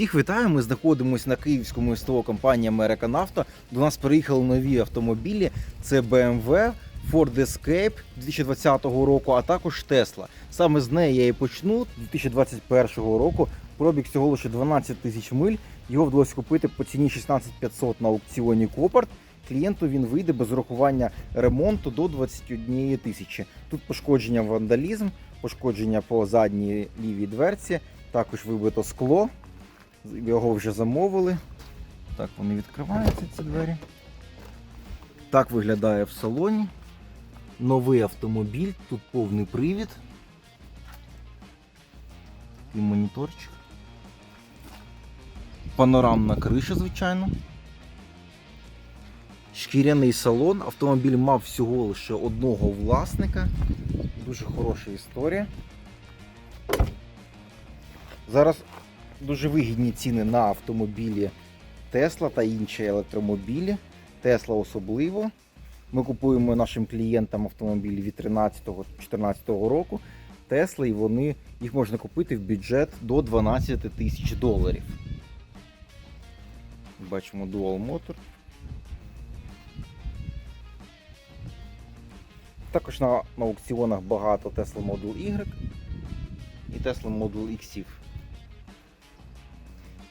Всіх вітаю. Ми знаходимося на київському СТО компанії American Auto. До нас приїхали нові автомобілі. Це BMW, Ford Escape 2020 року, а також Tesla. Саме з неї я і почну. 2021 року пробіг всього лише 12 тисяч миль. Його вдалося купити по ціні 16 500 на аукціоні Копарт. Клієнту він вийде без урахування ремонту до 21 тисячі. Тут пошкодження вандалізм, пошкодження по задній лівій дверці, також вибито скло. Його вже замовили. Так, вони відкриваються, ці двері. Так виглядає в салоні. Новий автомобіль, тут повний привід. І моніторчик. Панорамна криша, звичайно. Шкіряний салон. Автомобіль мав всього лише одного власника. Дуже хороша історія. Зараз дуже вигідні ціни на автомобілі Tesla та інші електромобілі. Tesla особливо. Ми купуємо нашим клієнтам автомобілі від 13-14 року. Tesla, і вони їх можна купити в бюджет до 12 тисяч доларів. Бачимо Dual Motor. Також на, на аукціонах багато Tesla Model Y і Tesla Model X.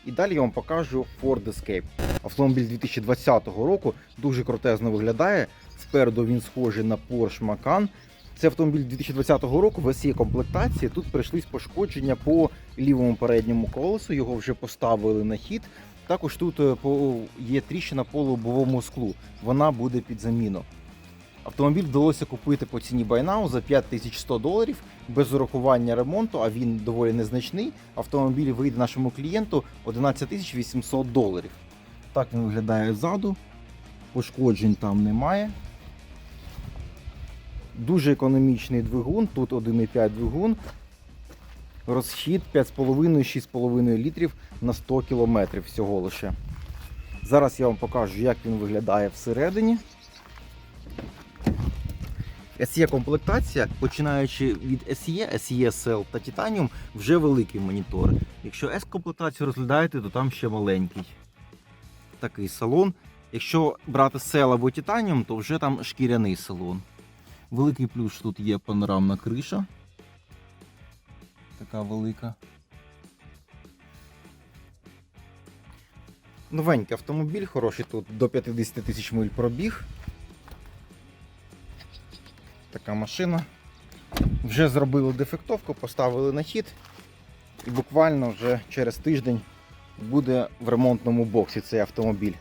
І далі я вам покажу Ford Escape. Автомобіль 2020 року дуже крутезно виглядає. Спереду він схожий на Porsche Macan. Це автомобіль 2020 року, в є комплектації. Тут прийшлись пошкодження по лівому передньому колесу, його вже поставили на хід. Також тут е, є тріщина по лобовому склу. Вона буде під заміну. Автомобіль вдалося купити по ціні Байнау за 5100 доларів без урахування ремонту, а він доволі незначний. Автомобіль вийде нашому клієнту 11 800 доларів. Так він виглядає ззаду. Пошкоджень там немає. Дуже економічний двигун. Тут 1,5 двигун. Розхід 5,5-6,5 літрів на 100 кілометрів всього лише. Зараз я вам покажу, як він виглядає всередині. SE комплектація, починаючи від SE, SE SL та Titanium, вже великий монітор. Якщо S комплектацію розглядаєте, то там ще маленький. Такий салон. Якщо брати Cell або Titanium, то вже там шкіряний салон. Великий плюс тут є панорамна криша. Така велика. Новенький автомобіль, хороший тут до 50 тисяч миль пробіг. Така машина. Вже зробили дефектовку, поставили на хід. І буквально вже через тиждень буде в ремонтному боксі цей автомобіль.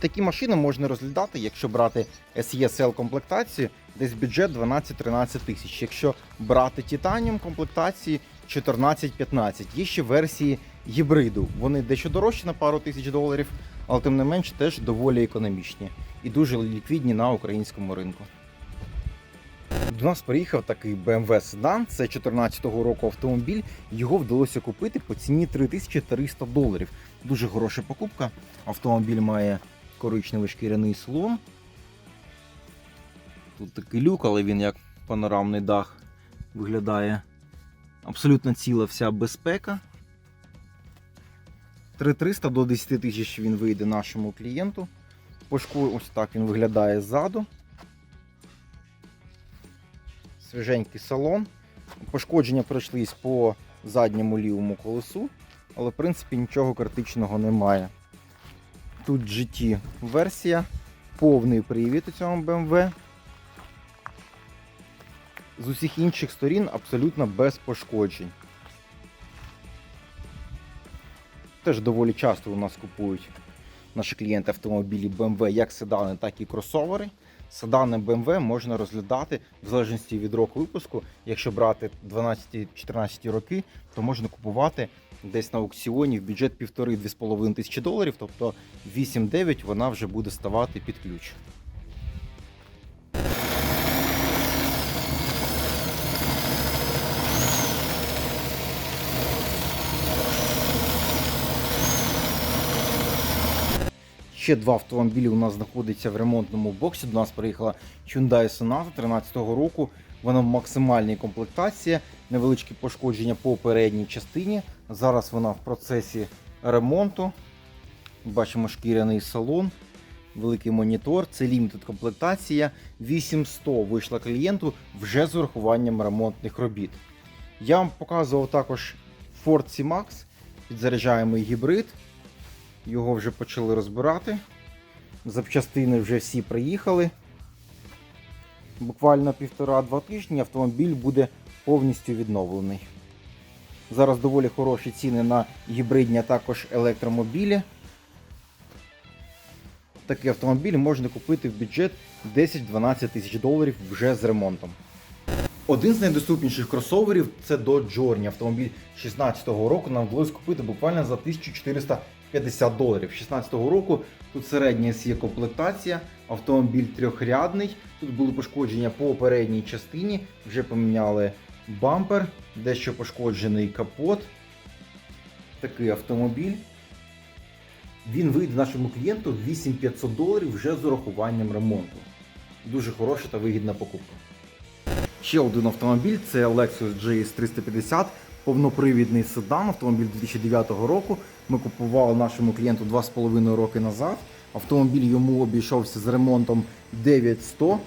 Такі машини можна розглядати, якщо брати SESL комплектацію, десь бюджет 12-13 тисяч. Якщо брати Titanium комплектації 14-15. Є ще версії гібриду. Вони дещо дорожчі на пару тисяч доларів, але тим не менш теж доволі економічні і дуже ліквідні на українському ринку. До нас приїхав такий BMW Sedan, це 2014 року автомобіль. Його вдалося купити по ціні 3300 доларів. Дуже хороша покупка. Автомобіль має коричневий шкіряний салон. Тут такий люк, але він як панорамний дах виглядає. Абсолютно ціла вся безпека. 3300 до 10 тисяч він вийде нашому клієнту. Пошку... Ось так він виглядає ззаду. Свіженький салон. Пошкодження пройшлись по задньому лівому колесу, але в принципі нічого критичного немає. Тут GT версія, повний привід у цьому BMW. З усіх інших сторін абсолютно без пошкоджень. Теж доволі часто у нас купують наші клієнти автомобілі BMW як седани, так і кросовери. Седани BMW можна розглядати в залежності від року випуску. Якщо брати 12-14 роки, то можна купувати десь на аукціоні в бюджет 1,5-2,5 тисячі доларів, тобто 8-9 вона вже буде ставати під ключ. Ще два автомобілі у нас знаходяться в ремонтному боксі. До нас приїхала Hyundai Sonata 13 року. Вона в максимальній комплектації. невеличкі пошкодження по передній частині. Зараз вона в процесі ремонту. Бачимо шкіряний салон, великий монітор. Це лімітед комплектація. 8100 вийшла клієнту вже з урахуванням ремонтних робіт. Я вам показував також Ford C-Max, підзаряджаємий гібрид. Його вже почали розбирати. Запчастини вже всі приїхали. Буквально півтора-два тижні автомобіль буде повністю відновлений. Зараз доволі хороші ціни на гібридні, а також електромобілі. Такий автомобіль можна купити в бюджет 10-12 тисяч доларів вже з ремонтом. Один з найдоступніших кросоверів це Dodge Journey. Автомобіль 16-го року нам вдалося купити буквально за 1450 доларів. 16-го року тут середня є комплектація, автомобіль трьохрядний. Тут були пошкодження по передній частині, вже поміняли бампер, дещо пошкоджений капот. Такий автомобіль. Він вийде нашому клієнту 8500 доларів вже з урахуванням ремонту. Дуже хороша та вигідна покупка. Ще один автомобіль це Lexus GS 350, повнопривідний седан, автомобіль 2009 року. Ми купували нашому клієнту 2,5 роки назад. Автомобіль йому обійшовся з ремонтом 9100.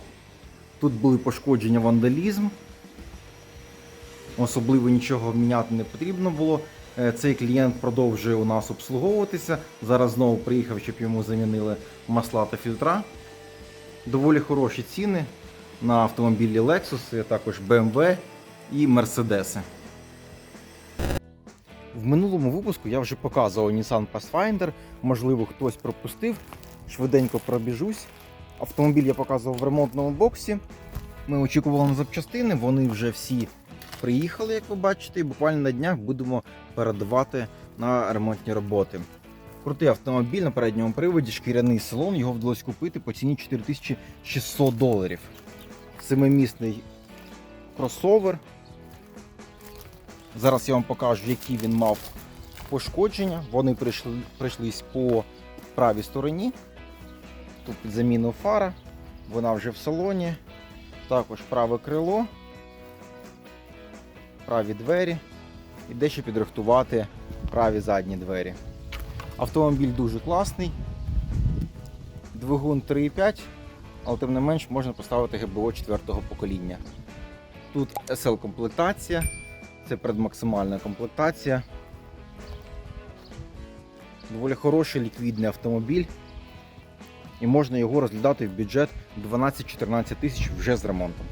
Тут були пошкодження вандалізм. Особливо нічого міняти не потрібно було. Е, Цей клієнт продовжує у нас обслуговуватися. Зараз знову приїхав, щоб йому замінили масла та фільтра. Доволі хороші ціни на автомобілі Lexus, також BMW і Mercedes. В минулому випуску я вже показував Nissan Pathfinder. Можливо, хтось пропустив. Швиденько пробіжусь. Автомобіль я показував в ремонтному боксі. Ми очікували на запчастини, вони вже всі приїхали, як ви бачите, і буквально на днях будемо передавати на ремонтні роботи. Крутий автомобіль на передньому приводі, шкіряний салон, його вдалося купити по ціні 4600 доларів. Семимісний кросовер. Зараз я вам покажу, які він мав пошкодження. Вони прийшли, прийшлись по правій стороні. Тут під заміну фара, вона вже в салоні. Також праве крило, праві двері і дещо підрихтувати праві задні двері. Автомобіль дуже класний. Двигун 3,5, але тим не менш можна поставити ГБО 4 покоління. Тут SL комплектація, це предмаксимальна комплектація. Доволі хороший ліквідний автомобіль. І можна його розглядати в бюджет 12-14 тисяч вже з ремонтом.